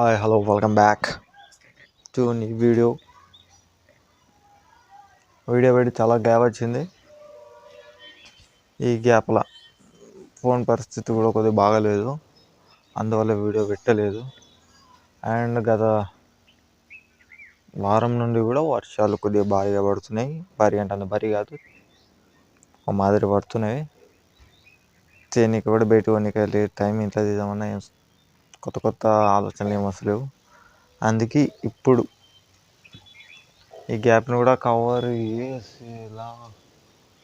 Hi hello welcome back to నీ video video పెట్టి చాలా గ్యాప్ వచ్చింది. ఈ గ్యాప్లో ఫోన్ పరిస్థితి కూడా కొద్దిగా బాగాలేదు. అందువల్ల వీడియో పెట్టలేదు. అండ్ గత వారం నుండి కూడా వర్షాలు కొద్దిగా భారీగా పడుతున్నాయి. భారీ అంటే అంత భారీ కాదు ఒక మాదిరి పడుతున్నాయి. చేయనీకి కూడా బయట కొనికెళ్ళి లేదు టైం ఇంత తీద్దామన్నా కొత్త కొత్త ఆలోచనలు ఏం వస్తలేవు అందుకే ఇప్పుడు ఈ గ్యాప్ని కూడా కవర్ చేసి ఇలా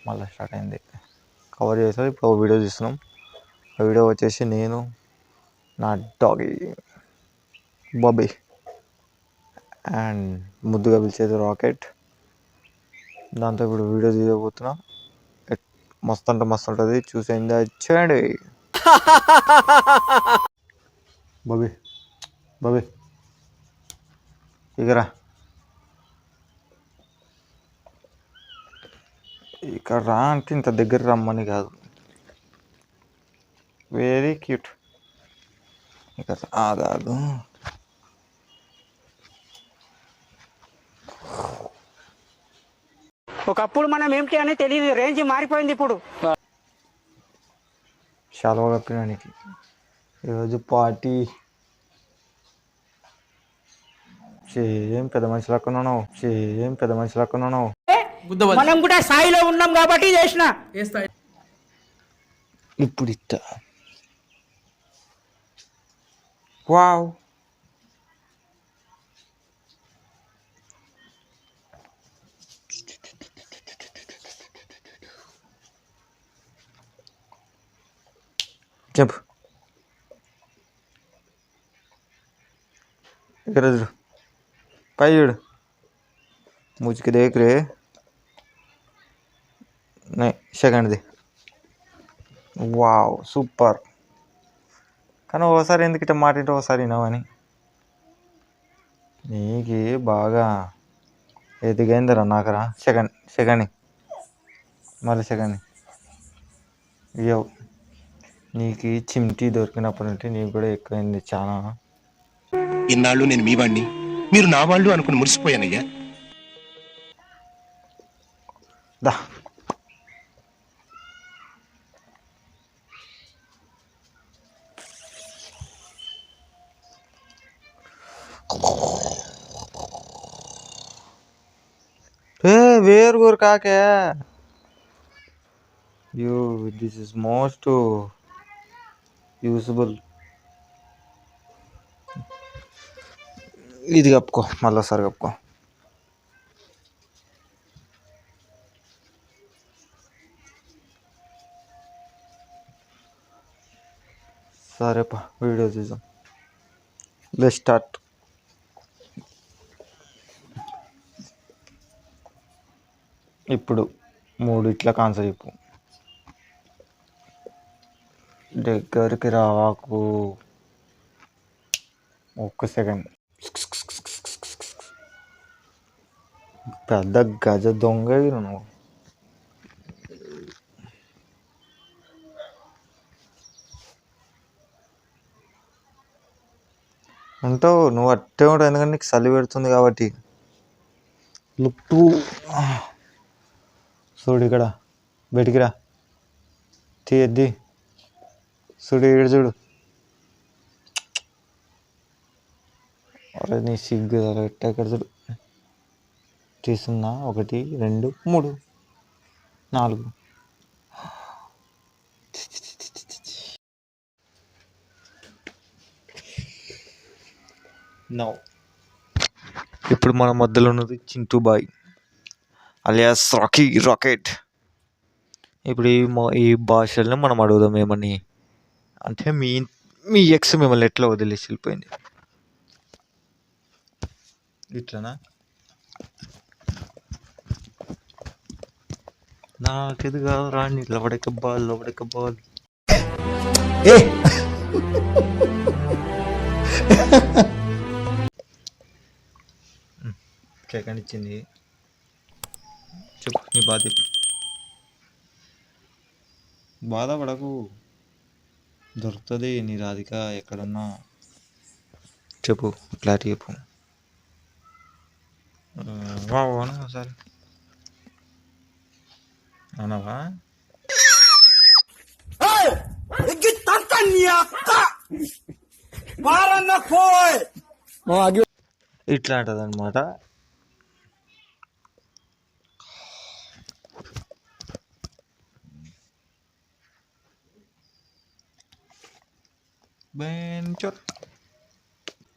మళ్ళీ స్టార్ట్ అయింది. కవర్ చేసాం. ఇప్పుడు ఒక వీడియో తీస్తున్నాం ఆ వీడియో వచ్చేసి నేను నా డాగీ బాబీ అండ్ ముద్దుగా పిలిచేది రాకెట్. దాంతో ఇప్పుడు వీడియో తీయబోతున్నా. మస్తు అంటే మస్తు ఉంటుంది. చూసి ఎంజాయ్ చేయండి బాబీ బాబీ. ఇకరా ఇక్కడ రా అంటే ఇంత దగ్గర రమ్మని కాదు. వెరీ క్యూట్ ఇక్కడ ఆగాదు ఒకప్పుడు మనం ఏమిటి అని తెలియదు రేంజ్ మారిపోయింది ఇప్పుడు. శాలువ కప్పినానికి. ఈరోజు పార్టీ. సేమ్ పెద్ద మనిషి లెక్కన సేమ్ పెద్ద మనిషి లెక్కన మనం కూడా స్థాయిలో ఉన్నాం కాబట్టి చేసిన. ఇప్పుడు ఇట్ట వావ్. చెప్పు. ఇక్కడ చూడు. పై చూడు. ముచ్చికి దేకరే సెకండ్ది. Wow super. కానీ ఒకసారి ఎందుకు ఇట్లా మాటింటే ఒకసారి వినవని? నీకు బాగా ఎదిగైందిరా నాకరా. Second second. మళ్ళీ సెకండ్. ఇయ్యవు నీకు చిమ్టీ దొరికినప్పటి నుండి నీకు కూడా ఎక్కువైంది చాలా. ఇన్నాళ్ళు నేను మీ వాణ్ణి మీరు నా వాళ్ళు అనుకుని మురిసిపోయానయ్యా. దా. ఏ వేరు కాకే. You this is most usable ఇది కప్పుకో మళ్ళీ ఒకసారి కప్పుకో. సరేపా వీడియో చూసాం లెట్ స్టార్ట్ ఇప్పుడు మూడు ఇట్లా కాన్సర్ చెప్పు. దగ్గరికి రావాకు ఒక్క సెకండ్ పెద్ద గజ దొంగ నువ్వు. ఉంటావు నువ్వు అట్టే ఉంటావు ఎందుకంటే నీకు చలి పెడుతుంది కాబట్టి. లుప్పు చూడు ఇక్కడ బయటికి రా. తీయద్ది. చూడు ఇక్కడ చూడు. అరే నీ సిగ్గు ఎట్ట ఇక్కడ చూడు. తీస్తున్నా ఒకటి రెండు మూడు నాలుగు. నో ఇప్పుడు మన మధ్యలో ఉన్నది Chintu boy alias Rocky rocket. ఇప్పుడు ఈ మొ- ఈ భాషల్ని మనం అడుగుదాం ఏమని. అంటే మీ మీ ఎక్స్ మిమ్మల్ని ఎట్లా వదిలేసి వెళ్ళిపోయింది? ఇట్లనా? నాకెది కాదు రాండి లోపడికి బాల్ లోపడికి బాల్. సెకండ్ ఇచ్చింది. చెప్పు నీ బాధ బాధపడకు. దొరుకుతుంది నీ రాధిక ఎక్కడన్నా. చెప్పు క్లారిటీ చెప్పు. అవునా సరే అవునవా ఇట్లా అంటది అనమాట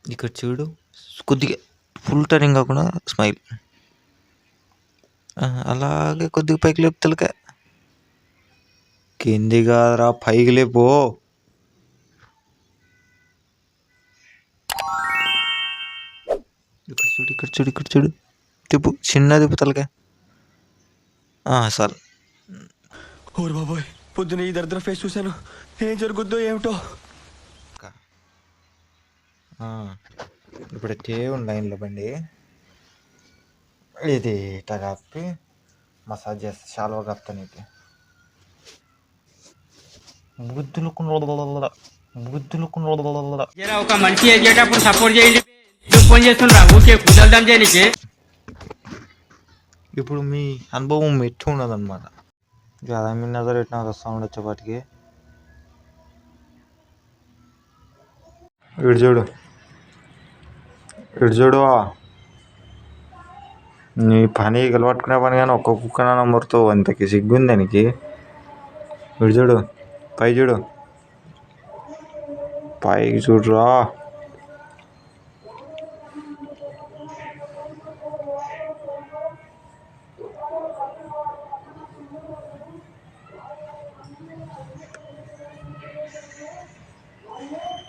ఇక్కడ చూడు కొద్దిగా ఫుల్ టర్నింగ్ కాకుండా స్మైల్. అలాగే కొద్దిగా పైకి లేపు తలక. కింది కాదురా పైకి లేపో. ఇక్కడ చూడు ఇక్కడ చూడు ఇక్కడ చూడు. తిప్పు చిన్న తిప్పు తలక. సార్. ఓరు బాబోయ్ పొద్దున ఈ దరిద్ర ఫేస్ చూశాను. ఏం జరుగుద్దో ఏమిటో? ఇప్పుడు టే లైన్లో బండి. ఇది ఇట్లా కప్పి మసాజ్ చేస్తా చాలా కప్తా నీకు. బుద్ధులు బుద్ధులు జరా ఒక మనిషి ఎదిగేటప్పుడు సపోర్ట్ చేయండి. ఫోన్ చేస్తుండ్రా ఊకే కుదరదాం చేయనికి ఇప్పుడు మీ అనుభవం ఎట్టు ఉన్నదన్నమాట? కదా మీ నజర్ ఎట్లా వస్తూ ఉండొచ్చేపాటికి ఇటు చూడు. ఇటు చూడువా నీ పని గెలవట్టుకునే పని కానీ ఒక్క కుక్కన నంబర్తో అంతకి సిగ్గుంది దానికి ఇటు చూడు పై చూడు. పైకి చూడురా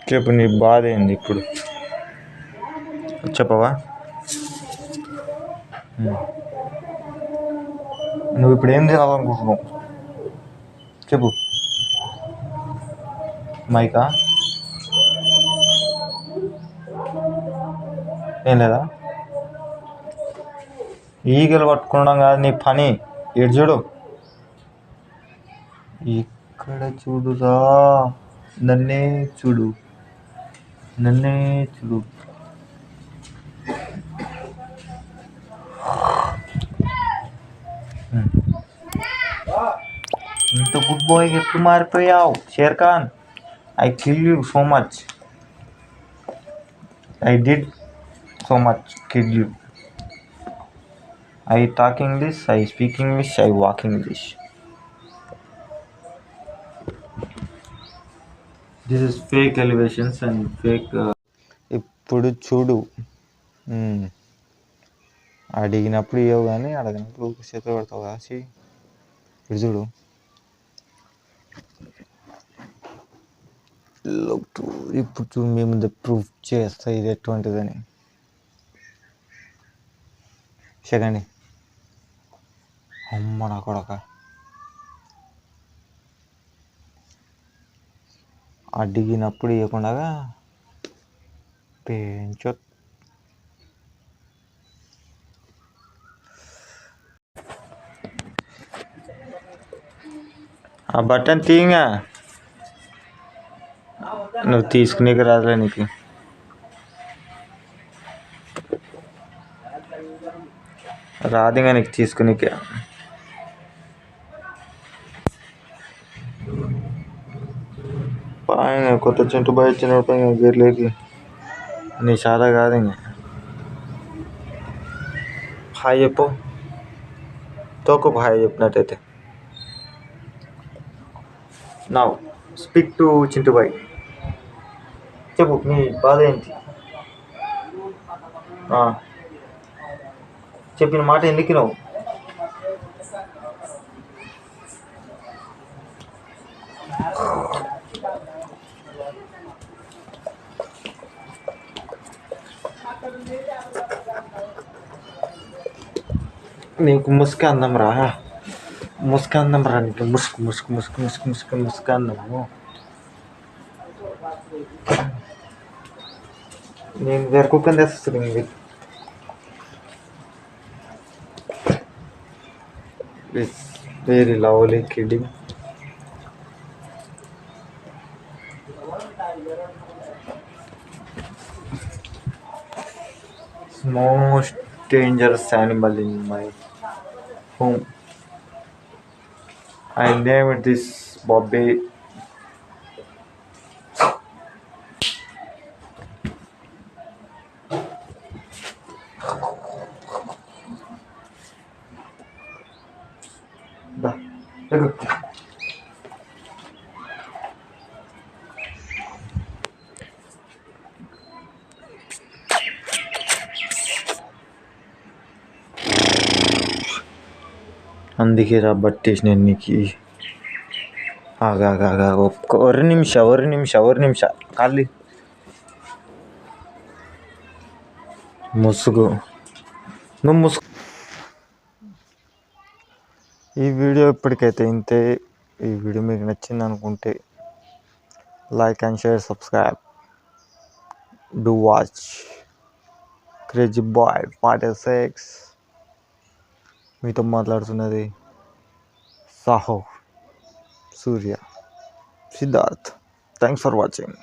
చెప్పు నీ బాధ ఏంది ఇప్పుడు? చెప్పవా? నువ్వు ఇప్పుడు ఏం తినాలనుకుంటున్నావు చెప్పు. మైకా? ఏం లేదా? ఈగలు పట్టుకోవడం కాదు నీ పని. ఇటు చూడు. ఇక్కడ చూడురా. నన్నే చూడు. నన్నే చూడు. ఇంత గుడ్ బాయ్ ఎప్పుడు మారిపోయావు? Sher Khan I kill you so much I did so much kill you I talk English I speak English I walk English this is fake elevations and fake ఇప్పుడు చూడు. అడిగినప్పుడు ఇవ్వవు కానీ అడిగినప్పుడు చేతులు పడతావు కాసి ఇప్పుడు చూడు. Look ఇప్పుడు చూడు మేము ప్రూఫ్ చేస్తా ఇది ఎటువంటిదని. సెకండ్ అమ్మ నా కొడక. అడిగినప్పుడు ఇవ్వకుండా పెంచొ బటన్ తీయంగా నువ్వు తీసుకునేకి రాదులే నీకు రాదుగా నీకు తీసుకునేకి పైన కొత్త చింటు బాయ్ వచ్చినప్పుడు గేర్లేకి నీ చాలా కాదు ఇంకా హాయ్ చెప్పు తోకు హాయ్ చెప్పినట్టయితే నా స్పీక్ టు చింటుబాయ్ చెప్పు మీ బాధ ఏంటి? చెప్పిన మాట ఎందుకు నువ్వు నీకు ముసుగు అందం రా. ముసుగు అందం రా నీకు ముసుగు ముసుగు ముసుగు ముసుగు ముసుగు ముసుగు అందము నేను వేరే కుక్కని తెస్తుంది ఇది it's very lovely kidding most dangerous animal in my home. I named this Bobby. Да. Я అందుకే రా బట్టేసి నీకు. ఆగాగా ఒక్క ఒరి నిమిష ఒరి నిమిష ఒరి నిమిష. ఖాళీ ముసుగు. నువ్వు ముసుగు. ఈ వీడియో ఇప్పటికైతే ఇంతే. ఈ వీడియో మీకు నచ్చింది అనుకుంటే like and share subscribe. Do watch. Crazy boy. Part six. మీతో మాట్లాడుతున్నది Saaho Surya Siddharth. Thanks for watching